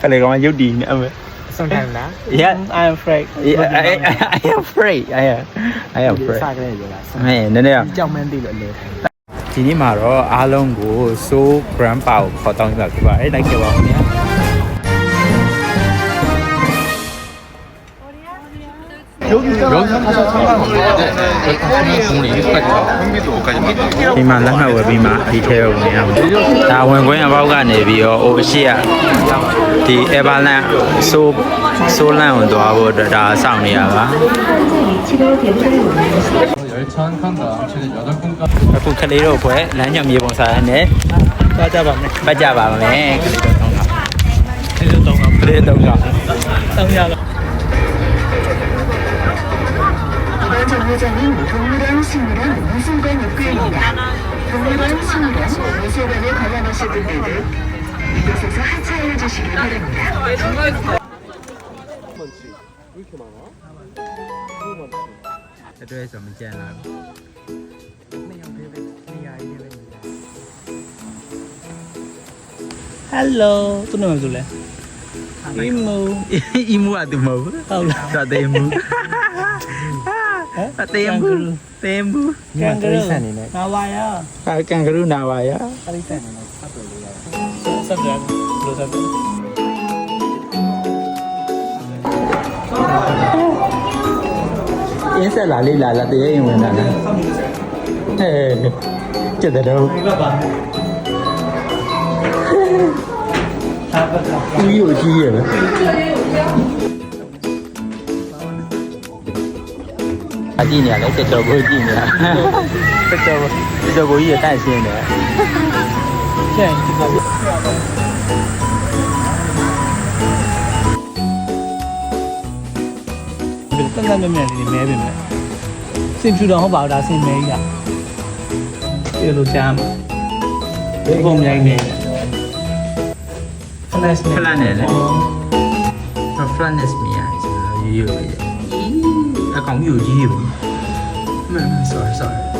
ကလေးကောင်ရုပ်တည်နေအမေ sometimes လား Yeah I am afraid I I I am afraid I am I am စ afraid ကလေးပြောလားဟဲ့နည်းနည်းကြောက်မှန်းသိလို့အလဲဒီနေ့မှာတော့အားလုံးကို so grandpa ကိုခေါ်တောင်းပြဖြစ်ပါတယ်လိုက်ခဲ့ပါဦးခင်ဗျာ ဒီမှာလက်မှတ်ဝယ်ပြီးမှဒီထဲကိုဝင်ရမယ်။ဒါဝင်ခွင့်အပေါက်ကနေပြီးတော့ over ရှိရဒီ Everland ဆိုဆိုလန့်ကိုသွားဖို့အတွက်ဒါစောင့်နေရပါ 열차 한 칸당 최대 8분간 ။အခုကလေးတို့ဘွယ်လမ်းညွန်မြေပုံစာရနဲ့ သွားကြပါမယ် ပတ်ကြပါမယ်ကလေးတို့တော့က ဒီလိုတော့ ကလေးတို့က တောင်းရတော့ 당사자는 동물원 식물원 미술관 입구입니다. 동물원 식물원 미술관에 관람하실 분들 이곳에서 하차해 주시기 바랍니다. 많지? 왜 이렇게 많아? 너무 많지? 그래서 문제야 나. Hello, tu nama tu lah. Imu, imu ada mau? Tahu lah. တေမူအတေမူတေမူကန်ဂရုငါဝါယာအကန်ဂရုနာဝါယာအရိစန်နေနဲ့ဖတ်လို့ရဆက်တယ်လို့ဆက်တယ်အင်းဆက်လာလေးလာလာတရေရင်ဝင်လာလားအဲကျတဲ့တော့ဦးကြီးကိုကြီးရပဲ အကြည့်နေရလဲတော်တော်ကိုကြည့်နေရတော်တော်တော်တော်ကိုကြီးရတန့်ရှင်းတယ်ကျန်ဒီကဒီတန်တန်မြမြလေးမဲပြင်မယ်စင်ဖြူတော့ဟုတ်ပါဘူးဒါစင်မဲကြီးอ่ะပြေလို့ချမ်းဘယ်ပုံမြိုင်းနေလဲ flash ဖလန်နဲ့လေဖလန်နဲ့မရယူ ယူအကောင်ယူကြီးယူမ sorry sorry